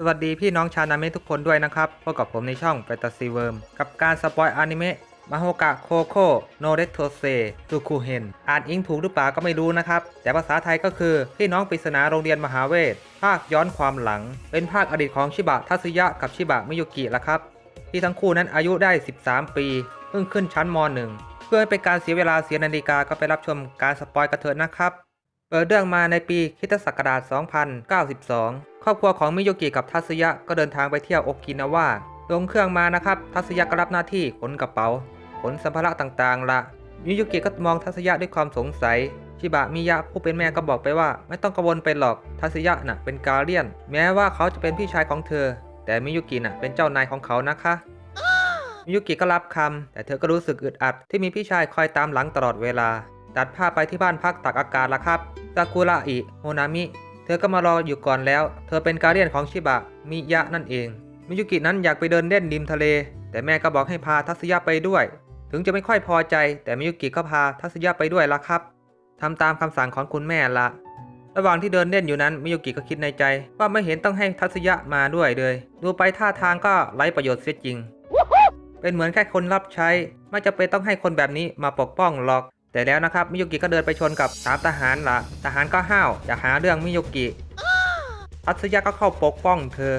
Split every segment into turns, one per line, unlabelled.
สวัสดีพี่น้องชาวนาเมะทุกคนด้วยนะครับพบกับผมในช่องเปตาซีเวิร์มกับการสปอยอนิเมะมาโฮกะโคโคโนเรโทเซซูคุเฮนอ่านอิงถูกหรือเปล่าก็ไม่รู้นะครับ แต่ภาษาไทยก็คือ พี่น้องปริศนาโรงเรียนมหาเวท ภาคย้อนความหลัง เป็นภาคอดีตของชิบะทัตสึยะกับชิบะมิยุกิละครับ ที่ทั้งคู่นั้นอายุได้ 13 ปี เพิ่งขึ้นชั้นม .1 เพื่อไม่เป็นการเสียเวลาเสียนาฬิกาก็ไปรับชมการสปอยกันเถิดนะครับ เปิดเรื่องมาในปีคิตศักราช 2092 รอบครัวของมิโยกิกับทัศยะก็เดินทางไปเที่ยวโอกินาวาลงเครื่องมานะครับ ทัศยะก็รับหน้าที่ขนกระเป๋า ขนสัมภาระต่างๆละมิโยกิก็มองทัศยะด้วยความสงสัย ชิบะมิยะผู้เป็นแม่ก็บอกไปว่า ไม่ต้องกังวลไปหรอก ทัศยะน่ะเป็นกาเลียน แม้ว่าเขาจะเป็นพี่ชายของเธอ แต่มิโยกิน่ะเป็นเจ้านายของเขานะคะมิยุกิก็รับคำแต่เธอก็รู้สึกอึดอัดที่มีพี่ชายคอยตามหลังตลอดเวลา ตัดภาพไปที่บ้านพักตักอากาศละครับซากุระอิโฮนามิ เธอก็มารออยู่ก่อนแล้ว เธอเป็นการเดียนของชิบะมิยะนั่นเอง มิยุกินั้นอยากไปเดินเล่นริมทะเล แต่แม่ก็บอกให้พาทัศยะไปด้วย ถึงจะไม่ค่อยพอใจ แต่มิยุกิก็พาทัศยะไปด้วยละครับทำตามคำสั่งของคุณแม่ละ ระหว่างที่เดินเล่นอยู่นั้นมิยุกิก็คิดในใจ ว่าไม่เห็นต้องให้ทัศยะมาด้วยเลย ดูไปท่าทางก็ไร้ประโยชน์เสียจริง เป็นเหมือนแค่คนรับใช้ ไม่จะเป็นต้องให้คนแบบนี้มาปกป้องหรอก แต่แล้วนะครับมิยุกิก็เดินไปชนกับสามทหารละทหารก็ห้าวอยากหาเรื่องมิยุกิทัศยะก็เข้าปกป้องเธอ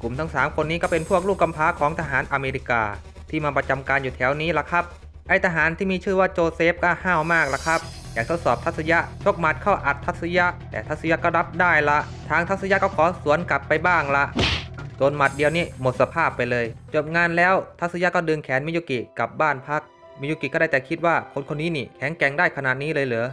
กลุ่มทั้งสามคนนี้ก็เป็นพวกลูกกำพร้าของทหารอเมริกา ที่มาประจำการอยู่แถวนี้ละครับ ไอทหารที่มีชื่อว่าโจเซฟก็ห้าวมากละครับ อยากทดสอบทัศยะชกหมัดเข้าอัดทัศยะ แต่ทัศยะก็รับได้ละ ทางทัศยะก็ขอสวนกลับไปบ้างละโดนหมัดเดียวนี้หมดสภาพไปเลย จบงานแล้วทัศยะก็ดึงแขนมิยุกิกลับบ้านพัก มิยุกิก็ได้แต่คิดว่าคนคนนี้นี่แข็งแกร่งได้ขนาดนี้เลยเหรอ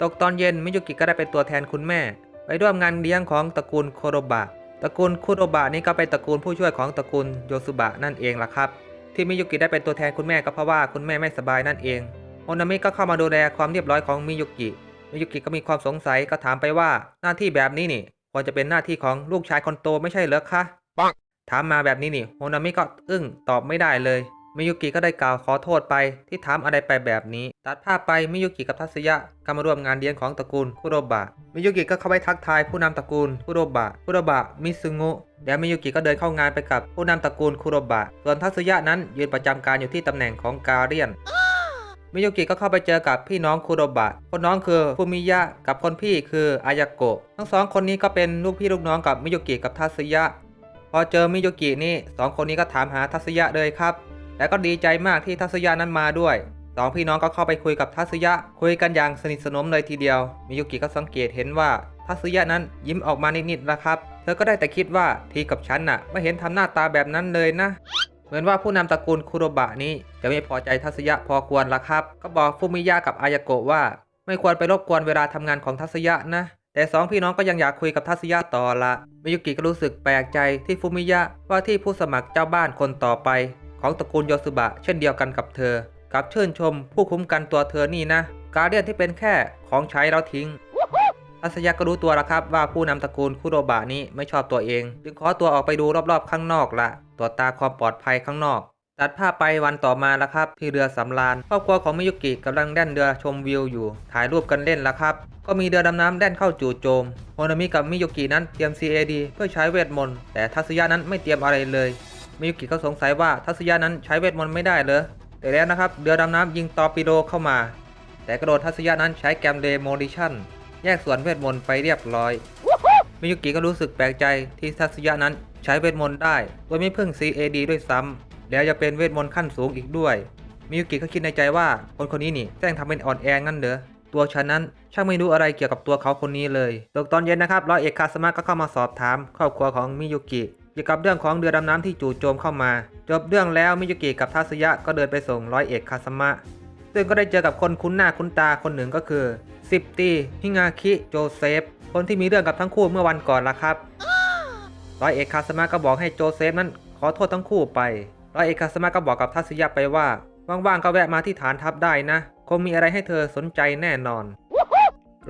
ตกตอนเย็นมิยุกิก็ได้เป็นตัวแทนคุณแม่ ไปร่วมงานเลี้ยงของตระกูลโคโรบะ ตระกูลคุโรบะนี่ก็เป็นตระกูลผู้ช่วยของตระกูลโยซุบะนั่นเองล่ะครับ ที่มิยุกิได้เป็นตัวแทนคุณแม่ก็เพราะว่าคุณแม่ไม่สบายนั่นเองโอนามิก็เข้ามาดูแลความเรียบร้อยของมิยุกิ มิยุกิก็มีความสงสัยก็ถามไปว่าหน้าที่แบบนี้นี่ควรจะเป็นหน้าที่ของลูกชายคนโตไม่ใช่เหรอคะถามมาแบบนี้นี่โฮนามิก็อึ้งตอบไม่ได้เลย มิยุกิก็ได้กล่าวขอโทษไปที่ถามอะไรไปแบบนี้ ตัดภาพไปมิยุกิกับทัศยะก็มาร่วมงานเลี้ยงของตระกูลคุโรบะ มิยุกิก็เข้าไปทักทายผู้นำตระกูลคุโรบะ คุโรบะ มิซึงุ แล้วมิยุกิก็เดินเข้างานไปกับผู้นำตระกูลคุโรบะ ส่วนทัศยะนั้นยืนประจำการอยู่ที่ตำแหน่งของกาเดียนมิยุกิก็เข้าไปเจอกับพี่น้องคุโรบะ คนน้องคือฟูมิยะ กับคนพี่คืออายาโกะ ทั้งสองคนนี้ก็เป็นลูกพี่ลูกน้องกับมิยุกิกับทัศยะ พอเจอมิยุกินี่สองคนนี้ก็ถามหาทัศยะเลยครับ และก็ดีใจมากที่ทัศยะนั้นมาด้วยสองพี่น้องก็เข้าไปคุยกับทัศยะ คุยกันอย่างสนิทสนมเลยทีเดียว มิยุกิก็สังเกตเห็นว่าทัศยะนั้นยิ้มออกมานิดๆนะครับ เธอก็ได้แต่คิดว่าทีกับฉันน่ะไม่เห็นทำหน้าตาแบบนั้นเลยนะ เหมือนว่าผู้นำตระกูลคุโรบะนี้จะไม่พอใจทัศยะพอควรละครับ ก็บอกฟูมิยะกับอายโกะว่า ไม่ควรไปรบกวนเวลาทำงานของทัศยะนะ แต่สองพี่น้องก็ยังอยากคุยกับทัศยะต่อละมิยุกิก็รู้สึกแปลกใจที่ฟูมิยะว่าที่ผู้สมัครเจ้าบ้านคนต่อไป ของตระกูลโยสุบะเช่นเดียวกันกับเธอ กับชื่นชมผู้คุ้มกันตัวเธอนี่นะ การเดียนที่เป็นแค่ของใช้แล้วทิ้งทัศยะก็รู้ตัวแล้วครับว่าผู้นำตระกูลคุโรบะนี้ไม่ชอบตัวเอง จึงขอตัวออกไปดูรอบๆข้างนอกละตรวจตาความปลอดภัยข้างนอกตัดภาพไปวันต่อมาแล้วครับ ที่เรือสำราญครอบครัวของมิยุกิกำลังแล่นเรือชมวิวอยู่ ถ่ายรูปกันเล่นแล้วครับ ก็มีเรือดำน้ำแล่นเข้าจู่โจมโฮนามิกับมิยุกินั้นเตรียม CAD เพื่อใช้เวทมนต์แต่ทัศยะนั้นไม่เตรียมอะไรเลย มิยุกิก็สงสัยว่าทัศยะนั้นใช้เวทมนต์ไม่ได้เหรอแต่แล้วนะครับเรือดำน้ำยิงตอร์ปิโดเข้ามา แต่กระโดดทัศยะนั้นใช้แกมเดโมลิชั่นแยกส่วนเวทมนต์ไปเรียบร้อย มิยุกิก็รู้สึกแปลกใจที่ทัศยะนั้นใช้เวทมนต์ได้โดยไม่พึ่ง CAD ด้วยซ้ำแล้วจะเป็นเวทมนต์ขั้นสูงอีกด้วย มิยุกิก็คิดในใจว่าคนคนนี้นี่แสร้งทำเป็นอ่อนแองั้นเหรอตัวฉันนั้นช่างไม่รู้อะไรเกี่ยวกับตัวเขาคนนี้เลยตกตอนเย็นนะครับร้อยเอกคาสมะก็เข้ามาสอบถาม ครอบครัวของมิยุกิ เกี่ยวกับเรื่องของเรือดำน้ำที่จู่โจมเข้ามา จบเรื่องแล้วมิยุกิกับทัศยะก็เดินไปส่งร้อยเอกคาสมะ ซึ่งก็ได้เจอกับคนคุ้นหน้าคุ้นตาคนหนึ่งก็คือสิบตีฮิงาคิโจเซฟ คนที่มีเรื่องกับทั้งคู่เมื่อวันก่อนละครับร้อยเอกคาสมะก็บอกให้โจเซฟนั้นขอโทษทั้งคู่ไปร้อยเอกคาสมะก็บอกกับทัศยะไปว่าว่างๆก็แวะมาที่ฐานทัพได้นะ คงมีอะไรให้เธอสนใจแน่นอน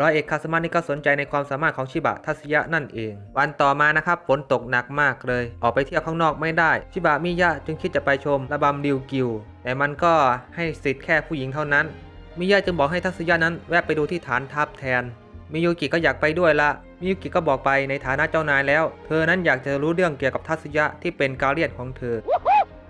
ร้อยเอกคาสมะนี่ก็สนใจในความสามารถของชิบะทัศยะนั่นเอง วันต่อมานะครับฝนตกหนักมากเลย ออกไปเที่ยวข้างนอกไม่ได้ ชิบะมิยะจึงคิดจะไปชมระบำริวกิว แต่มันก็ให้สิทธิ์แค่ผู้หญิงเท่านั้น มิยะจึงบอกให้ทัศยะนั้นแวะไปดูที่ฐานทัพแทน มิยุกิก็อยากไปด้วยละมิยุกิก็บอกไปในฐานะเจ้านายแล้ว เธอนั้นอยากจะรู้เรื่องเกี่ยวกับทัศยะที่เป็นกาเลียนของเธอ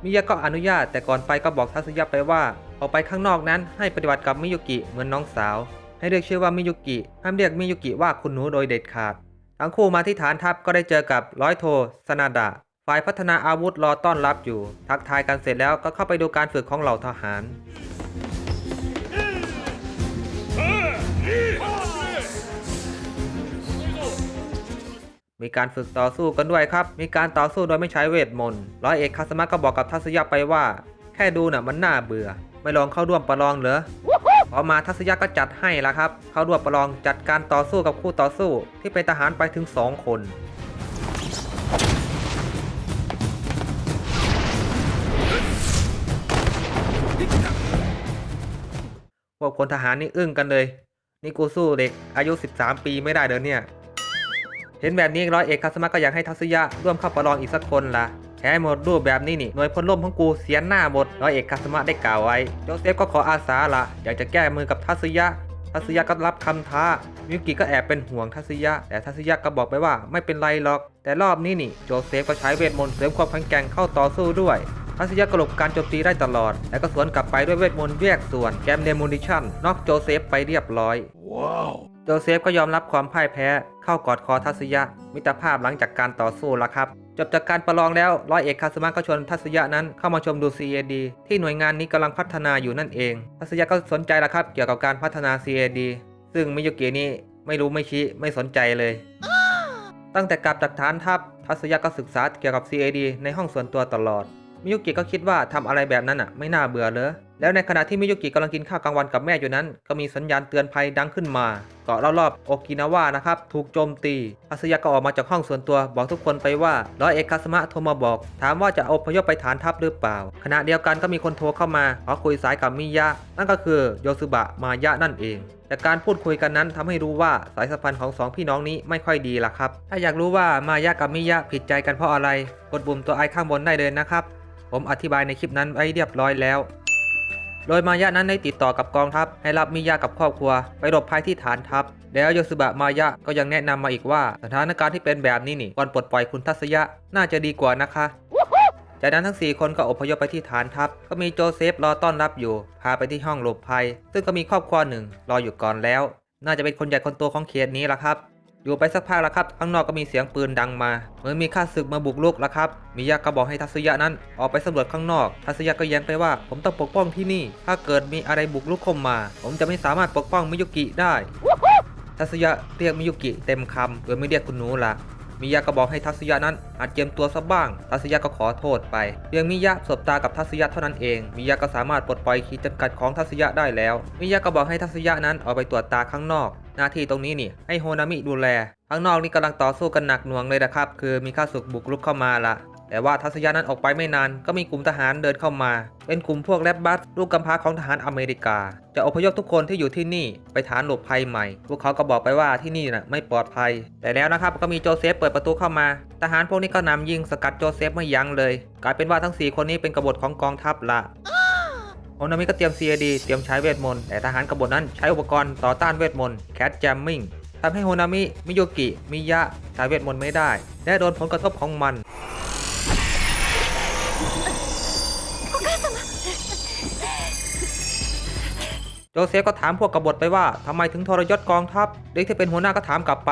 มิยะก็อนุญาตแต่ก่อนไปก็บอกทัศยะไปว่า ออกไปข้างนอกนั้นให้ปฏิบัติกับมิยุกิเหมือนน้องสาว ให้เรียกชื่อว่ามิยุกิห้ามเรียกมิยุกิว่าคุณหนูโดยเด็ดขาด ทั้งคู่มาที่ฐานทัพก็ได้เจอกับร้อยโทสนาดะฝ่ายพัฒนาอาวุธรอต้อนรับอยู่ ทักทายกันเสร็จแล้วก็เข้าไปดูการฝึกของเหล่าทหารมีการฝึกต่อสู้กันด้วยครับ มีการต่อสู้โดยไม่ใช้เวทมนต์ ร้อยเอกคาสมะก็บอกกับทัศยะไปว่า แค่ดูน่ะมันน่าเบื่อ ไม่ลองเข้าร่วมประลองเหรอ อมาทัศยะก็จัดให้ละครับ เขารวมประลองจัดการต่อสู้กับคู่ต่อสู้ที่เป็นทหารไปถึง 2 คน พวกพลทหารนี่อึ้งกันเลย นี่กูสู้เด็กอายุ 13 ปีไม่ได้เด้อเนี่ย เห็นแบบนี้ร้อยเอกคาสมะก็อยากให้ทัศยะร่วมเข้าประลองอีกสักคนละ แค่หมดรูปแบบนี้นี่หน่วยพลล่มของกูเสียหน้าหมดร้อยเอกคาสมะได้กล่าวไว้โจเซฟก็ขออาสาละอยากจะแก้มือกับทัศยะ ทัศยะก็รับคำท้า มิยุกิก็แอบเป็นห่วงทัศยะ แต่ทัศยะก็บอกไปว่าไม่เป็นไรหรอก แต่รอบนี้นี่โจเซฟก็ใช้เวทมนต์เสริมความแข็งแกร่งเข้าต่อสู้ด้วยทัศยะกลบการโจมตีได้ตลอดแต่ก็สวนกลับไปด้วยเวทมนต์แยกส่วนแกมเดมูนิชั่นนอกโจเซฟไปเรียบร้อย โจเซฟก็ยอมรับความพ่ายแพ้ เข้ากอดคอทัศยะ มิตรภาพหลังจากการต่อสู้แล้วครับ จบจากการประลองแล้วร้อยเอกคาสมะก็ชวนทัศยะนั้นเข้ามาชมดู CAD ที่หน่วยงานนี้กำลังพัฒนาอยู่นั่นเอง ทัศยะก็สนใจแล้วครับ เกี่ยวกับการพัฒนา CAD ซึ่งมิยุกินี่ไม่รู้ไม่ชี้ไม่สนใจเลย ตั้งแต่กลับจากฐานทัพทัศยะก็ศึกษาเกี่ยวกับ CAD ในห้องส่วนตัวตลอดมิยุกิก็คิดว่าทำอะไรแบบนั้นอะไม่น่าเบื่อเลย แล้วในขณะที่มิยุกิกำลังกินข้าวกลางวันกับแม่อยู่นั้น ก็มีสัญญาณเตือนภัยดังขึ้นมา เกาะรอบๆโอกินาวานะครับ ถูกโจมตีอาสยะก็ออกมาจากห้องส่วนตัวบอกทุกคนไปว่าร้อยเอกคาสมะโทรมาบอก ถามว่าจะอพยพไปฐานทัพหรือเปล่า ขณะเดียวกันก็มีคนโทรเข้ามาขอคุยสายกับมิยะ นั่นก็คือโยซุบะมายะนั่นเองจากการพูดคุยกันนั้นทำให้รู้ว่าสายสัมพันธ์ของสองพี่น้องนี้ไม่ค่อยดีล่ะครับ ถ้าอยากรู้ว่ามายะกับมิยะผิดใจกันเพราะอะไร กดปุ่มตัวไอข้างบนได้เลยนะครับ ผมอธิบายในคลิปนั้นไว้เรียบร้อยแล้ว โดยมายะนั้นได้ติดต่อกับกองทัพให้รับมิยะกับครอบครัว ไปหลบภัยที่ฐานทัพ แล้วโยสุบะมายะก็ยังแนะนำมาอีกว่าสถานการณ์ที่เป็นแบบนี้นี่ก่อนปลดปล่อยคุณทัศยะน่าจะดีกว่านะคะจากนั้นทั้ง 4 คนก็อพยพไปที่ฐานทัพ ก็มีโจเซฟรอต้อนรับอยู่ พาไปที่ห้องหลบภัย ซึ่งก็มีครอบครัวหนึ่งรออยู่ก่อนแล้ว น่าจะเป็นคนใหญ่คนโตของเขตนี้ละครับ อยู่ไปสักพักแล้วครับ ข้างนอกก็มีเสียงปืนดังมา เหมือนมีข้าศึกมาบุกรุกแล้วครับ มิยะก็บอกให้ทัศยะนั้น ออกไปสำรวจข้างนอก ทัศยะก็แย้งไปว่า ผมต้องปกป้องที่นี่ ถ้าเกิดมีอะไรบุกรุกเข้ามา ผมจะไม่สามารถปกป้องมิยุกิได้ ทัศยะเรียกมิยุกิเต็มคำโดยไม่เรียกคุณหนูละมิยะก็บอกให้ทัศยะนั้นอาจเจียมตัวซะบ้าง ทัศยะก็ขอโทษไป เพียงมิยะสบตากับทัศยะเท่านั้นเอง มิยะก็สามารถปลดปล่อยขีดจำกัดของทัศยะได้แล้ว มิยะก็บอกให้ทัศยะนั้นออกไปตรวจตาข้างนอก หน้าที่ตรงนี้นี่ให้โฮนามิดูแล ข้างนอกนี่กำลังต่อสู้กันหนักหน่วงเลยนะครับ คือมีข้าศึกบุกรุกเข้ามาละแต่ว่าทัศยะนั้นออกไปไม่นานก็มีกลุ่มทหารเดินเข้ามา เป็นกลุ่มพวกแรบบัสลูกกำพร้าของทหารอเมริกา จะอพยพทุกคนที่อยู่ที่นี่ไปฐานหลบภัยใหม่ พวกเขาก็บอกไปว่าที่นี่น่ะไม่ปลอดภัย แต่แล้วนะครับก็มีโจเซฟเปิดประตูเข้ามา ทหารพวกนี้ก็นำยิงสกัดโจเซฟไม่ยั้งเลย กลายเป็นว่าทั้ง 4 คนนี้เป็นกบฏของกองทัพละ โอนามิก็เตรียม CAD เตรียมใช้เวทมนต์แต่ทหารกบฏนั้นใช้อุปกรณ์ต่อต้านเวทมนต์แคทแจมมิงทำให้โฮนามิ มิโยกิ มิยะใช้เวทมนต์ไม่ได้ และโดนผลกระทบของมัน โจเซฟก็ถามพวกกบฏไปว่าทำไมถึงทรยศกองทัพ เด็กที่เป็นหัวหน้าก็ถามกลับไป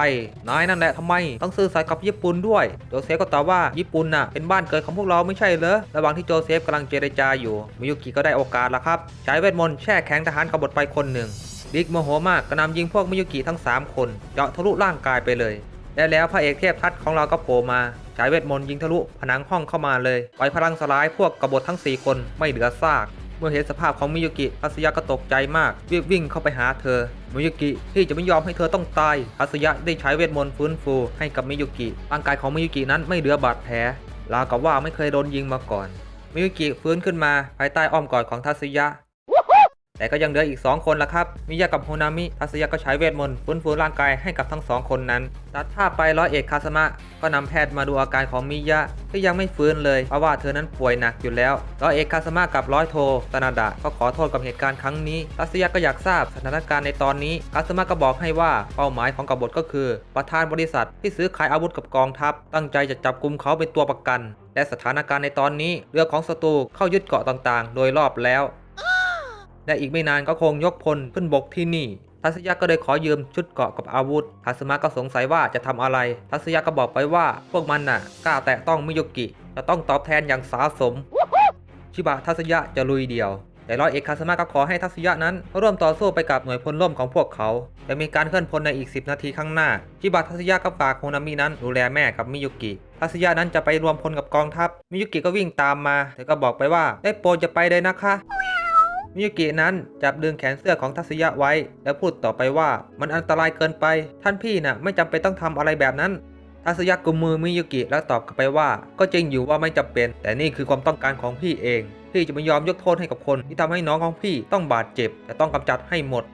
นายนั่นแหละทำไม ต้องซื่อสัตย์กับญี่ปุ่นด้วย โจเซฟก็ตอบว่าญี่ปุ่นน่ะเป็นบ้านเกิดของพวกเราไม่ใช่เหรอ ระหว่างที่โจเซฟกำลังเจรจาอยู่ มิยุกิก็ได้โอกาสล้วครับ ใช้เวทมนต์แช่แข็งทหารกบฏไปคนหนึ่งบิ๊กโมโหมากกระนำยิงพวกมิยุกิทั้ง 3 คนเจาะทะลุร่างกายไปเลยและแล้วพระเอกเทพทัตของเราก็โผล่มาใช้เวทมนต์ยิงทะลุผนังห้องเข้ามาเลยปล่อยพลังสลายพวกกบฏทั้ง 4 คนไม่เหลือซาก มื่อเห็นสภาพของมิยุกิทัศยะก็ตกใจมากรีบวิ่งเข้าไปหาเธอมิยุกิที่จะไม่ยอมให้เธอต้องตายทัศยะได้ใช้เวทมนต์ฟื้นฟูให้กับมิยุกิร่างกายของมิยุกินั้นไม่เหลือบาดแผลราวกับว่าไม่เคยโดนยิงมาก่อนมิยุกิฟื้นขึ้นมาภายใต้อ้อมกอดของทัศยะ แต่ก็ยังเหลืออีก 2 คนละครับ มิยะกับโฮนามิทัศยะก็ใช้เวทมนต์ฟื้นฟูร่างกายให้กับทั้งสองคนนั้น ตัดภาพไปร้อยเอกคาสมะ ก็นำแพทย์มาดูอาการของมิยะที่ยังไม่ฟื้นเลย เพราะว่าเธอนั้นป่วยหนักอยู่แล้ว ร้อยเอกคาสมะกับร้อยโทตนาดะก็ขอโทษกับเหตุการณ์ครั้งนี้ ทัศยะก็อยากทราบสถานการณ์ในตอนนี้ คาสมะก็บอกให้ว่าเป้าหมายของกบฏก็คือ ประธานบริษัทที่ซื้อขายอาวุธกับกองทัพ ตั้งใจจะจับกลุ่มเขาเป็นตัวประกัน และสถานการณ์ในตอนนี้เรือของศัตรูเข้ายึดเกาะต่างๆ โดยรอบแล้ว และอีกไม่นานก็คงยกพลขึ้นบกที่นี่ ทัศยะก็เลยขอยืมชุดเกราะกับอาวุธคาสมะก็สงสัยว่าจะทำอะไร ทัศยะก็บอกไปว่าพวกมันน่ะกล้าแตะต้องมิโยกิ จะต้องตอบแทนอย่างสาสม ชิบะทัศยะจะลุยเดียว แต่ร้อยเอกคาสมะก็ขอให้ทัศยะนั้น ร่วมต่อสู้ไปกับหน่วยพลร่มของพวกเขา จะมีการเคลื่อนพลในอีก 10 นาทีข้างหน้า ชิบะทัศยะก็ฝากโฮนามินั้นดูแลแม่กับมิยุกิทัศยะนั้นจะไปรวมพลกับกองทัพ มิยุกิก็วิ่งตามมาเธอก็บอกไปว่าได้โปรดจะไปเลยนะคะ มิยุกินั้นจับดึงแขนเสื้อของทัศยะไว้ แล้วพูดต่อไปว่ามันอันตรายเกินไป ท่านพี่น่ะไม่จำเป็นต้องทำอะไรแบบนั้นทัศยะกุมมือมิยุกิแล้วตอบกลับไปว่า ก็จริงอยู่ว่าไม่จำเป็น แต่นี่คือความต้องการของพี่เอง พี่จะไม่ยอมยกโทษให้กับคนที่ทำให้น้องของพี่ต้องบาดเจ็บแต่ต้องกำจัดให้หมด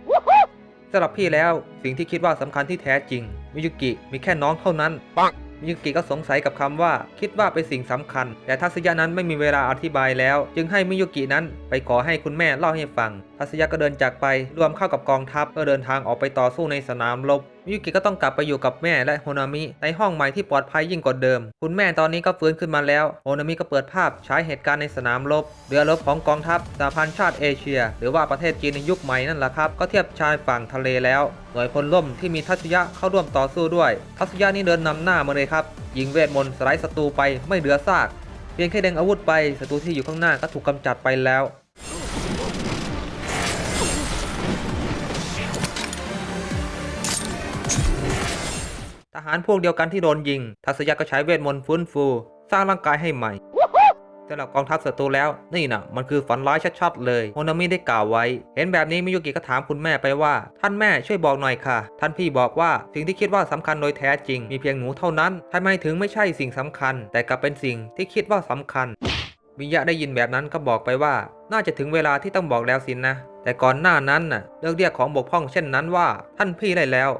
สำหรับพี่แล้วสิ่งที่คิดว่าสำคัญที่แท้จริงมิยุกิมีแค่น้องเท่านั้นปัง มิยุกิก็สงสัยกับคำว่า คิดว่าเป็นสิ่งสำคัญ แต่ทัศยะนั้นไม่มีเวลาอธิบายแล้ว จึงให้มิยุกินั้นไปขอให้คุณแม่เล่าให้ฟัง ทัศยะก็เดินจากไปรวมเข้ากับกองทัพเพื่อเดินทางออกไปต่อสู้ในสนามรบมิยุกิก็ต้องกลับไปอยู่กับแม่และโฮนามิในห้องใหม่ที่ปลอดภัยยิ่งกว่าเดิม คุณแม่ตอนนี้ก็ฟื้นขึ้นมาแล้ว โฮนามิก็เปิดภาพใช้เหตุการณ์ในสนามรบ เรือรบของกองทัพสหพันธ์ชาติเอเชีย หรือว่าประเทศจีนในยุคใหม่นั่นแหละครับ ก็เทียบชายฝั่งทะเลแล้ว หน่วยพลร่มที่มีทัศยะเข้าร่วมต่อสู้ด้วย ทัศยะนี่เดินนำหน้ามาเลยครับ ยิงเวทมนต์สไลด์ศัตรูไปไม่เหลือซาก เพียงแค่เด้งอาวุธไปศัตรูที่อยู่ข้างหน้าก็ถูกกำจัดไปแล้ว ทหารพวกเดียวกันที่โดนยิง ทัศยะก็ใช้เวทมนต์ฟื้นฟู สร้างร่างกายให้ใหม่สำหรับกองทัพศัตรูแล้ว นี่นะมันคือฝันร้ายชัดๆเลยโฮนามิได้กล่าวไว้ เห็นแบบนี้มิยุกิก็ถามคุณแม่ไปว่า ท่านแม่ช่วยบอกหน่อยค่ะ ท่านพี่บอกว่าสิ่งที่คิดว่าสำคัญโดยแท้จริง มีเพียงหนูเท่านั้นทำไมถึงไม่ใช่สิ่งสำคัญ แต่กลับเป็นสิ่งที่คิดว่าสำคัญมิยะได้ยินแบบนั้นก็บอกไปว่า น่าจะถึงเวลาที่ต้องบอกแล้วสินนะ แต่ก่อนหน้านั้นน่ะเลิกเรียกของบกพร่องเช่นนั้นว่า ท่านพี่ได้แล้ว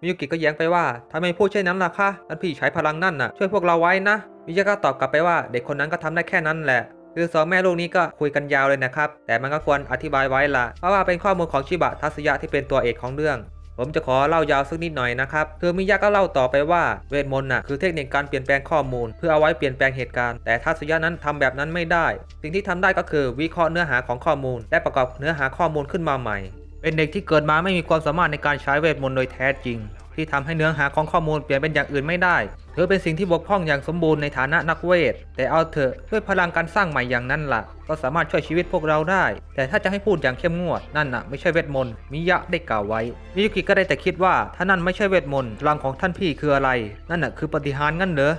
มิยุกิก็แย้งไปว่าทำไมพูดเช่นนั้นล่ะคะท่านพี่ใช้พลังนั่นน่ะช่วยพวกเราไว้นะมิยะก็ตอบกลับไปว่าเด็กคนนั้นก็ทำได้แค่นั้นแหละคือสองแม่ลูกนี้ก็คุยกันยาวเลยนะครับ แต่มันก็ควรอธิบายไว้ละเพราะว่าเป็นข้อมูลของชิบะทัศยะที่เป็นตัวเอกของเรื่อง ผมจะขอเล่ายาวสักนิดหน่อยนะครับคือมิยะก็เล่าต่อไปว่าเวทมนต์น่ะคือเทคนิคการเปลี่ยนแปลงข้อมูล เพื่อเอาไว้เปลี่ยนแปลงเหตุการณ์ แต่ทัศยะนั้นทำแบบนั้นไม่ได้ สิ่งที่ทำได้ก็คือวิเคราะห์เนื้อหาของข้อมูล และประกอบเนื้อหาข้อมูลขึ้นมาใหม่ เป็นเด็กที่เกิดมาไม่มีความสามารถในการใช้เวทมนต์โดยแท้จริง ที่ทำให้เนื้อหาของข้อมูลเปลี่ยนเป็นอย่างอื่นไม่ได้เธอเป็นสิ่งที่บกพร่องอย่างสมบูรณ์ในฐานะนักเวท แต่เอาเถอะด้วยพลังการสร้างใหม่อย่างนั้นล่ะ ก็สามารถช่วยชีวิตพวกเราได้ แต่ถ้าจะให้พูดอย่างเข้มงวดนั่นน่ะไม่ใช่เวทมนต์มิยะได้กล่าวไว้มิยุกิก็ได้แต่คิดว่าถ้านั่นไม่ใช่เวทมนต์พลังของท่านพี่คืออะไร นั่นน่ะคือปฏิหารงั้นเหรอ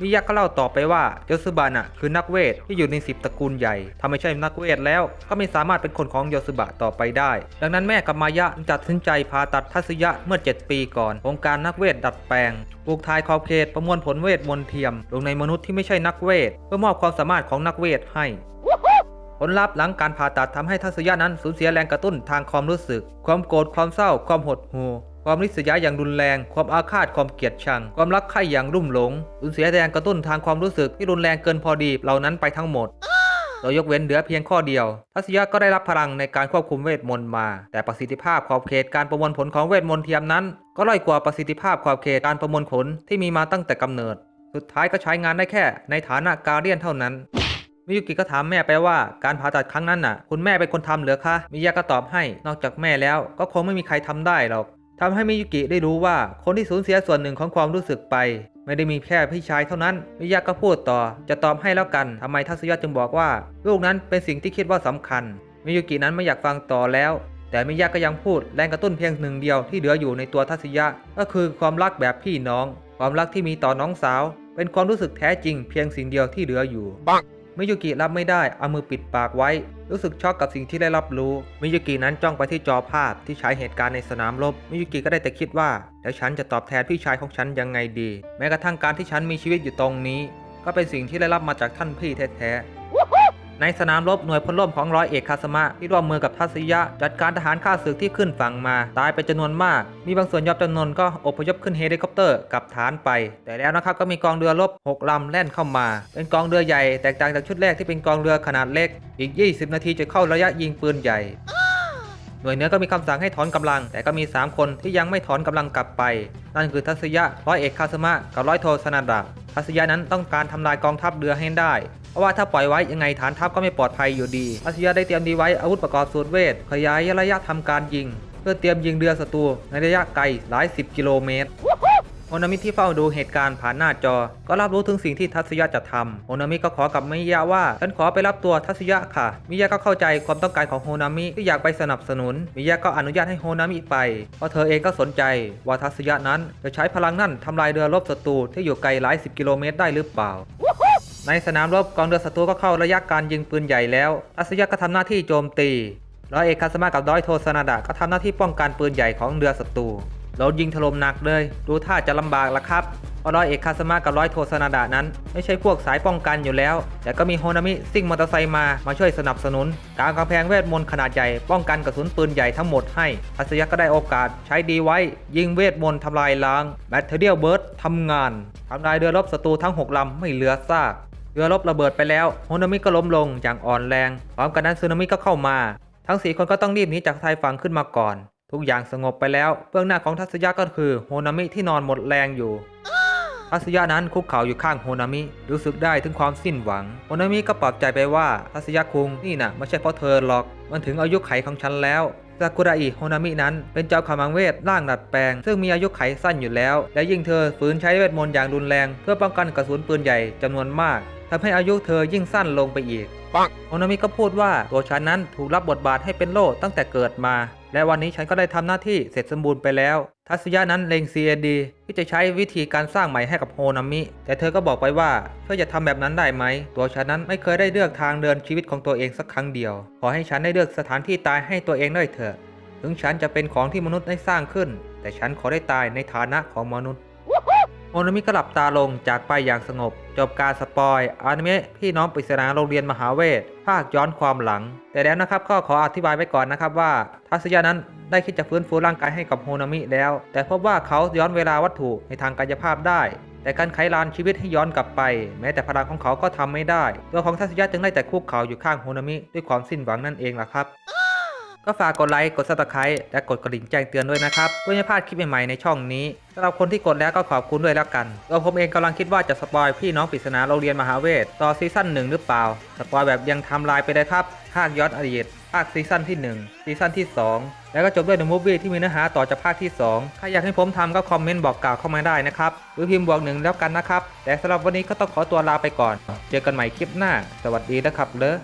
มิยะก็เล่าต่อไปว่าโยซึบะน่ะคือนักเวทที่อยู่ในสิบตระกูลใหญ่ถ้าไม่ใช่นักเวทแล้ว ก็ไม่สามารถเป็นคนของโยซึบะต่อไปได้ ดังนั้นแม่กับมายะจึงตัดสินใจผ่าตัดทัศยะเมื่อ 7 ปีก่อนองค์การนักเวทดัดแปลงปลูกทายขอบเขตประมวลผลเวทมนต์เทียม ลงในมนุษย์ที่ไม่ใช่นักเวท เพื่อมอบความสามารถของนักเวทให้ผลลัพธ์หลังการผ่าตัดทำให้ทัศยะนั้นสูญเสียแรงกระตุ้นทางความรู้สึก ความโกรธความเศร้า ความหดหู่ ความริษยาอย่างรุนแรง ความอาฆาตความเกลียดชัง ความรักใคร่อย่างรุ่มหลงสูญเสียแรงกระตุ้นทางความรู้สึกที่รุนแรงเกินพอดีเหล่านั้นไปทั้งหมดโดยยกเว้นเหลือเพียงข้อเดียว ทัศยะก็ได้รับพลังในการควบคุมเวทมนต์มา แต่ประสิทธิภาพขอบเขตการประมวลผลของเวทมนต์เทียมนั้น ก็ด้อยกว่าประสิทธิภาพขอบเขตการประมวลผลที่มีมาตั้งแต่กำเนิด สุดท้ายก็ใช้งานได้แค่ในฐานะการเดียนเท่านั้น มิยุกิก็ถามแม่ไปว่าการผ่าตัดครั้งนั้นน่ะ คุณแม่เป็นคนทำเหรือคะ มิยะก็ตอบให้ นอกจากแม่แล้วก็คงไม่มีใครทำได้หรอก ทำให้มิยุกิได้รู้ว่าคนที่สูญเสียส่วนหนึ่งของความรู้สึกไป ไม่ได้มีแค่พี่ชายเท่านั้น มิยะก็พูดต่อ จะตอบให้แล้วกันทำไมทัศยะจึงบอกว่า ลูกนั้นเป็นสิ่งที่คิดว่าสำคัญ มิยุกินั้นไม่อยากฟังต่อแล้ว แต่มิยะก็ยังพูดแรงกระตุ้นเพียงหนึ่งเดียวที่เหลืออยู่ในตัวทัศยะ ก็คือความรักแบบพี่น้อง ความรักที่มีต่อน้องสาว เป็นความรู้สึกแท้จริง เพียงสิ่งเดียวที่เหลืออยู่ มิยุกิรับไม่ได้เอามือปิดปากไว้ รู้สึกช็อกกับสิ่งที่ได้รับรู้ มิยุกินั้นจ้องไปที่จอภาพที่ใช้เหตุการณ์ในสนามรบ มิยุกิก็ได้แต่คิดว่า แล้วฉันจะตอบแทนพี่ชายของฉันยังไงดี แม้กระทั่งการที่ฉันมีชีวิตอยู่ตรงนี้ ก็เป็นสิ่งที่ได้รับมาจากท่านพี่แท้ๆ ในสนามรบหน่วยพลร่มของร้อยเอกคาสมะที่ร่วมมือกับทัศยะ จัดการทหารข้าศึกที่ขึ้นฝั่งมา ตายเป็นจำนวนมาก มีบางส่วนยอบจำนวนก็อพยพขึ้นเฮลิคอปเตอร์กลับฐานไป แต่แล้วนะครับก็มีกองเรือรบ6ลำแล่นเข้ามา เป็นกองเรือใหญ่แตกต่างจากชุดแรกที่เป็นกองเรือขนาดเล็ก อีก 20 นาทีจะเข้าระยะยิงปืนใหญ่หน่วยเหนือก็มีคำสั่งให้ถอนกำลัง แต่ก็มี 3 คนที่ยังไม่ถอนกำลังกลับไป นั่นคือทัศยะร้อยเอกคาสมะกับร้อยโทสนาดะทัศยะนั้นต้องการทำลายกองทัพเรือให้ได้ เพราะว่าถ้าปล่อยไว้ยังไงฐานทัพก็ไม่ปลอดภัยอยู่ดีทัศยะได้เตรียมดีไว้อาวุธประกอบสูตรเวท ขยายระยะทำการยิง เพื่อเตรียมยิงเรือศัตรูในระยะไกลหลายสิบกิโลเมตรโอนามิที่เฝ้าดูเหตุการณ์ผ่านหน้าจอ ก็รับรู้ถึงสิ่งที่ทัศยะจะทำโอนามิก็ขอกับมิยะว่าฉันขอไปรับตัวทัศยะค่ะ มิยะก็เข้าใจความต้องการของโฮนามิที่อยากไปสนับสนุน มิยะก็อนุญาตให้โฮนามิไป เพราะเธอเองก็สนใจว่าทัศยะนั้นจะใช้พลังนั่นทำลายเรือรบศัตรูที่อยู่ไกลหลายสิบกิโลเมตรได้หรือเปล่า ในสนามรบกองเรือศัตรูก็เข้าระยะการยิงปืนใหญ่แล้วทัศยะก็ทำหน้าที่โจมตีร้อยเอกคาสมากับร้อยโทสนาดะก็ทำหน้าที่ป้องกันปืนใหญ่ของเรือศัตรูเรายิงถล่มหนักเลยดูท่าจะลำบากละครับร้อยเอกคาสมากับร้อยโทสนาดะนั้น ไม่ใช่พวกสายป้องกันอยู่แล้ว แต่ก็มีโฮนามิซิ่งมอเตอร์ไซค์มามาช่วยสนับสนุนการกำแพงเวทมนต์ขนาดใหญ่ป้องกันกระสุนปืนใหญ่ทั้งหมดให้ทัศยะก็ได้โอกาสใช้ดีไว้ ยิงเวทมนต์ทำลายล้างแบตเทอเรียลเบิร์ดทำงานทำลายเรือรบศัตรูทั้งหกลำไม่เหลือซาก เรือรบระเบิดไปแล้วโฮนามิก็ล้มลงอย่างอ่อนแรงพร้อมกันนั้นซึนามิก็เข้ามา ทั้ง4คนก็ต้องรีบหนีจากชายฝั่งขึ้นมาก่อน ทุกอย่างสงบไปแล้วเบื้องหน้าของทัศยะก็คือโฮนามิที่นอนหมดแรงอยู่ทัศยะนั้นคุกเข่าอยู่ข้างโฮนามิ รู้สึกได้ถึงความสิ้นหวังโฮนามิก็ปลอบใจไปว่าทัศยะคุงนี่นะไม่ใช่เพราะเธอหรอก มันถึงอายุไขของฉันแล้วซากุระอิโฮนามินั้นเป็นเจ้าขมังเวทร่างดัดแปลง ซึ่งมีอายุไขสั้นอยู่แล้ว และยิ่งเธอฝืนใช้เวทมนต์อย่างรุนแรง เพื่อป้องกันกระสุนปืนใหญ่จำนวนมาก ทำให้อายุเธอยิ่งสั้นลงไปอีกโอนามิก็พูดว่าตัวฉันนั้นถูกรับบทบาทให้เป็นโล่ตั้งแต่เกิดมา และวันนี้ฉันก็ได้ทำหน้าที่เสร็จสมบูรณ์ไปแล้ว ทัศยะนั้นเล็ง CAD ที่จะใช้วิธีการสร้างใหม่ให้กับโฮนามิ แต่เธอก็บอกไปว่าเธอจะทำแบบนั้นได้ไหม ตัวฉันนั้นไม่เคยได้เลือกทางเดินชีวิตของตัวเองสักครั้งเดียว ขอให้ฉันได้เลือกสถานที่ตายให้ตัวเองด้วยเถอะ ถึงฉันจะเป็นของที่มนุษย์ได้สร้างขึ้น แต่ฉันขอได้ตายในฐานะของมนุษย์ โอนามิก็หลับตาลงจากไปอย่างสงบ จบการสปอยอนิเมะพี่น้องปริศนาโรงเรียนมหาเวท ภาคย้อนความหลัง แต่แล้วนะครับก็ขออธิบายไว้ก่อนนะครับว่าทัศยานั้นได้คิดจะฟื้นฟูร่างกายให้กับโฮนามิแล้ว แต่พบว่าเขาย้อนเวลาวัตถุในทางกายภาพได้ แต่การไขลานชีวิตให้ย้อนกลับไป แม้แต่พลังของเขาก็ทำไม่ได้ ตัวของทัศยะจึงได้แต่คุกเข่าอยู่ข้างโฮนามิด้วยความสิ้นหวังนั่นเองล่ะครับ ก็ฝากกดไลค์ กดซับสไครต์และกดกระดิ่งแจ้งเตือนด้วยนะครับเพื่อไม่พลาดคลิปใหม่ๆในช่องนี้สำหรับคนที่กดแล้วก็ขอบคุณด้วยแล้วกันตัวผมเองกำลังคิดว่าจะสปอยพี่น้องปริศนาโรงเรียนมหาเวทต่อซีซั่นหนึ่งหรือเปล่า สปอยแบบยังทำลายไปเลยครับภาคย้อนอดีตภาคซีซั่นที่ 1 ซีซั่นที่ 2 แล้วก็จบด้วยเดอะมูฟวี่ที่มีเนื้อหาต่อจากภาคที่ 2 ใครอยากให้ผมทำก็คอมเมนต์บอกกล่าวเข้ามาได้นะครับ หรือพิมพ์บวกหนึ่งแล้วกันนะครับ แต่สำหรับวันนี้ก็ต้องขอตัวลาไปก่อน เจอกันใหม่คลิปหน้า สวัสดีนะครับเลอ